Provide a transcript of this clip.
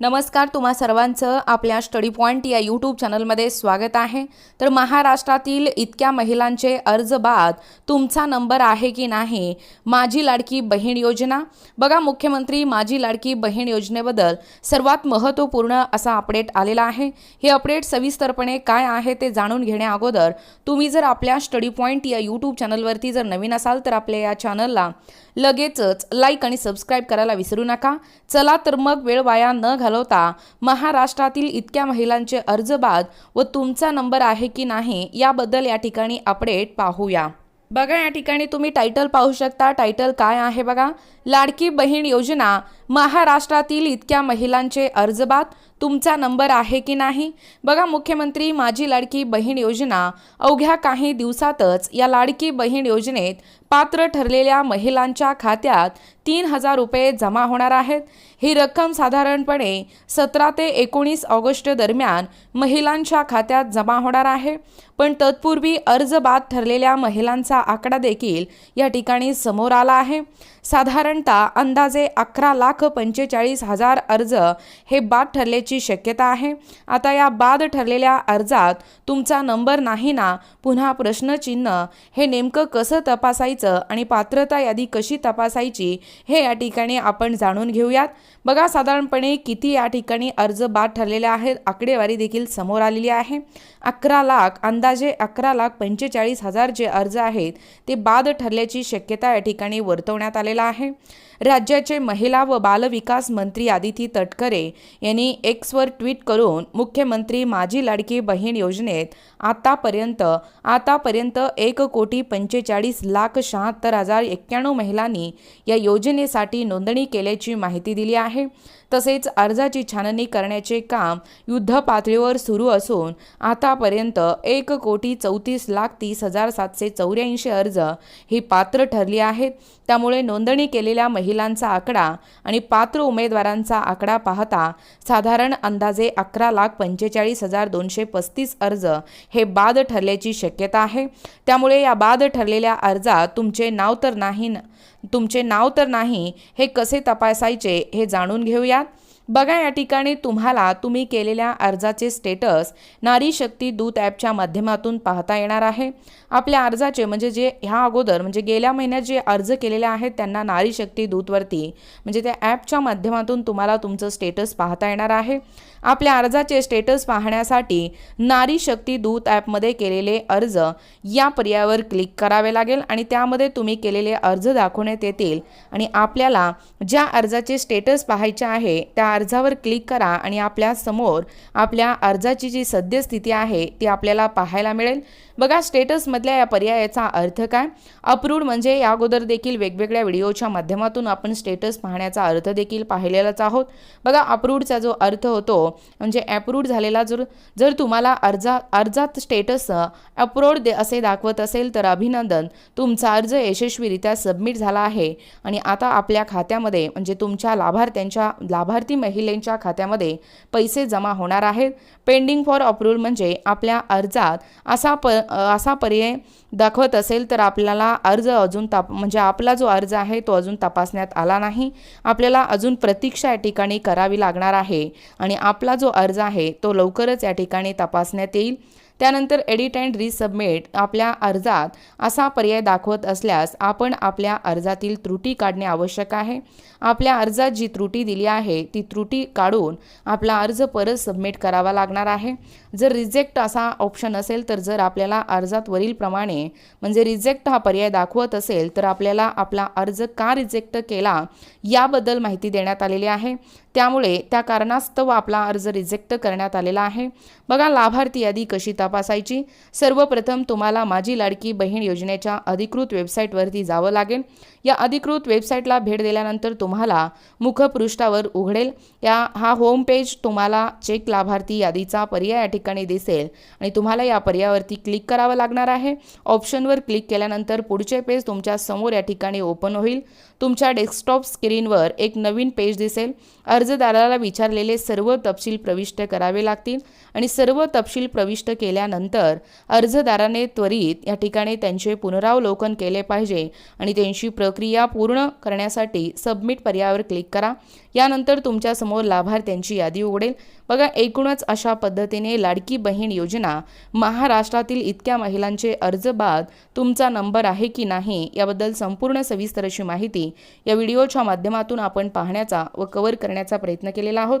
नमस्कार तुम्हा सर्वांचं आपल्या स्टडी पॉईंट या यूट्यूब चॅनलमध्ये स्वागत आहे. तर महाराष्ट्रातील इतक्या महिलांचे अर्ज बाद तुमचा नंबर आहे की नाही? माझी लाडकी बहीण योजना. बघा मुख्यमंत्री माझी लाडकी बहीण योजनेबद्दल सर्वात महत्त्वपूर्ण असा अपडेट आलेला आहे. हे अपडेट सविस्तरपणे काय आहे ते जाणून घेण्या अगोदर तुम्ही जर आपल्या स्टडी पॉईंट या यूट्यूब चॅनलवरती जर नवीन असाल तर आपल्या या चॅनलला लगेचच लाईक आणि सबस्क्राईब करायला विसरू नका. चला तर मग वेळ वाया न घालवता महाराष्ट्रातील इतक्या महिलांचे अर्ज बाद व तुमचा नंबर आहे की नाही याबद्दल या ठिकाणी अपडेट पाहूया. बघा या ठिकाणी तुम्ही टायटल पाहू शकता. टायटल काय आहे बघा? लाडकी बहीण योजना महाराष्ट्रातील इतक्या महिलांचे अर्ज बाद तुमचा नंबर आहे की नाही? बघा मुख्यमंत्री माझी लाडकी बहीण योजना अवघ्या काही दिवसातच या लाडकी बहीण योजनेत पात्र ठरलेल्या महिलांच्या खात्यात तीन हजार रुपये जमा होणार आहेत. ही रक्कम साधारणपणे सतरा ते एकोणीस ऑगस्ट दरम्यान महिलांच्या खात्यात जमा होणार आहे. पण तत्पूर्वी अर्ज बाद ठरलेल्या महिलांचा आकडा देखील या ठिकाणी समोर आला आहे. साधारणतः अंदाजे अकरा लाख पंचेचाळीस हजार अर्ज हे बाद होण्याची शक्यता आहे. आता या बाद ठरलेल्या अर्जात तुमचा नंबर नाही ना? पुन्हा प्रश्नचिन्ह. हे नेमकं कसं तपासायचं आणि पात्रता यादी कशी तपासायची हे या ठिकाणी आपण जाणून घेऊयात. बघा साधारणपणे किती या ठिकाणी अर्ज बाद ठरलेले आहेत आकडेवारी देखील समोर आलेली आहे. अकरा लाख अंदाजे अकरा लाख पंचेचाळीस हजार जे अर्ज आहेत ते बाद ठरल्याची शक्यता या ठिकाणी वर्तवण्यात आलेला आहे. राज्याचे महिला व बालविकास मंत्री आदिती तटकरे यांनी एक एक्सवर ट्विट करून मुख्यमंत्री माझी लाडकी बहीण योजनेत आतापर्यंत आतापर्यंत एक कोटी पंचेचाळीस लाख शहात्तर हजार एक्क्याण्णव महिलांनी या योजनेसाठी नोंदणी केल्याची माहिती दिली आहे. तसेच अर्जाची छाननी करण्याचे काम युद्ध पातळीवर सुरू असून आतापर्यंत एक कोटी चौतीस लाख तीस हजार सातशे चौऱ्याऐंशी अर्ज ही पात्र ठरली आहेत. त्यामुळे नोंदणी केलेल्या महिलांचा आकडा आणि पात्र उमेदवारांचा आकडा पाहता साधारण अंदाजे अकरा लाख पंचेचाळीस हजार दोनशे पस्तीस अर्ज हे बाद ठरल्याची शक्यता आहे. त्यामुळे या बाद ठरलेल्या अर्जात तुमचे नाव तर नाही तुमचे नाव तर नाही हे कसे तपासायचे हे जाणून घेऊयात. बघा या ठिकाणी तुम्हाला तुम्ही केलेल्या अर्जाचे स्टेटस नारी शक्ती दूत ॲपच्या माध्यमातून पाहता येणार आहे. आपल्या अर्जाचे म्हणजे जे ह्या अगोदर म्हणजे गेल्या महिन्यात जे अर्ज केलेले आहेत त्यांना नारी शक्ती दूतवरती म्हणजे त्या ॲपच्या माध्यमातून तुम्हाला तुमचं स्टेटस पाहता येणार आहे. आपल्या अर्जाचे स्टेटस पाहण्यासाठी नारी शक्ती दूत ॲपमध्ये केलेले अर्ज या पर्यायावर क्लिक करावे लागेल आणि त्यामध्ये तुम्ही केलेले अर्ज दाखवण्यात येतील आणि आपल्याला ज्या अर्जाचे स्टेटस पाहायचे आहे त्या अर्जावर क्लिक करा आणि आपल्यासमोर आपल्या अर्जाची जी सद्यस्थिती आहे ती आपल्याला पाहायला मिळेल. बघा स्टेटसमधल्या या पर्यायाचा अर्थ काय? अप्रूव्ड म्हणजे या अगोदर देखील वेगवेगळ्या व्हिडिओच्या माध्यमातून आपण स्टेटस पाहण्याचा अर्थ देखील पाहिलेलाच आहोत. बघा अप्रूव्डचा जो अर्थ होतो म्हणजे अप्रूव्ड झालेला जर जर तुम्हाला अर्जा अर्जात स्टेटस अप्रूव्ड दे असे दाखवत असेल तर अभिनंदन. तुमचा अर्ज यशस्वीरित्या सबमिट झाला आहे आणि आता आपल्या खात्यामध्ये म्हणजे तुमच्या लाभार्थ्यांच्या लाभार्थी महिलेंच्या खात्यामध्ये पैसे जमा होणार आहेत. पेंडिंग फॉर अप्रूव्हल म्हणजे आपल्या अर्जात असा प असा पर्याय दाखवत असेल तर आपल्याला अर्ज अजून ताप म्हणजे आपला जो अर्ज आहे तो अजून तपासण्यात आला नाही. आपल्याला अजून प्रतीक्षा या ठिकाणी करावी लागणार आहे आणि आपला जो अर्ज आहे तो लवकरच या ठिकाणी तपासण्यात येईल. त्यानंतर एडिट अँड रिसबमिट आपल्या अर्जात असा पर्याय दाखवत असल्यास आपण आपल्या अर्जातील त्रुटी काढणे आवश्यक आहे. आपल्या अर्जात जी त्रुटी दिली आहे ती त्रुटी काढून आपला अर्ज परत सबमिट करावा लागणार आहे. जर रिजेक्ट असा ऑप्शन असेल तर जर आपल्याला अर्जात वरीलप्रमाणे म्हणजे रिजेक्ट हा पर्याय दाखवत असेल तर आपल्याला आपला अर्ज का रिजेक्ट केला याबद्दल माहिती देण्यात आलेली आहे. त्यामुळे त्या कारणास्तव आपला अर्ज रिजेक्ट करण्यात आलेला आहे. बघा लाभार्थी यादी कशी तपासायची. सर्वप्रथम तुम्हाला माझी लाडकी बहीण योजनेच्या अधिकृत वेबसाईटवरती जावं लागेल. या अधिकृत वेबसाईटला भेट दिल्यानंतर तुम्हाला मुखपृष्ठावर उघडेल. या हा होम पेज तुम्हाला चेक लाभार्थी यादीचा पर्याय या ठिकाणी दिसेल आणि तुम्हाला या पर्यायावरती क्लिक करावं लागणार आहे. ऑप्शनवर क्लिक केल्यानंतर पुढचे पेज तुमच्यासमोर या ठिकाणी ओपन होईल. तुमच्या डेस्कटॉप स्क्रीनवर एक नवीन पेज दिसेल. अर्जदाराला विचारलेले सर्व तपशील प्रविष्ट करावे लागतील आणि सर्व तपशील प्रविष्ट केल्यानंतर अर्जदाराने त्वरित या ठिकाणी त्यांचे पुनरावलोकन केले पाहिजे आणि त्यांची प्रक्रिया पूर्ण करण्यासाठी सबमिट पर्यायावर क्लिक करा. यानंतर तुमच्यासमोर लाभार्थ्यांची यादी उघडेल. बघा एकूणच अशा पद्धतीने लाडकी बहीण योजना महाराष्ट्रातील इतक्या महिलांचे अर्ज बाद तुमचा नंबर आहे की नाही याबद्दल संपूर्ण सविस्तर अशी माहिती या व्हिडिओच्या माध्यमातून आपण पाहण्याचा व कव्हर करण्याचा प्रयत्न केलेला आहोत.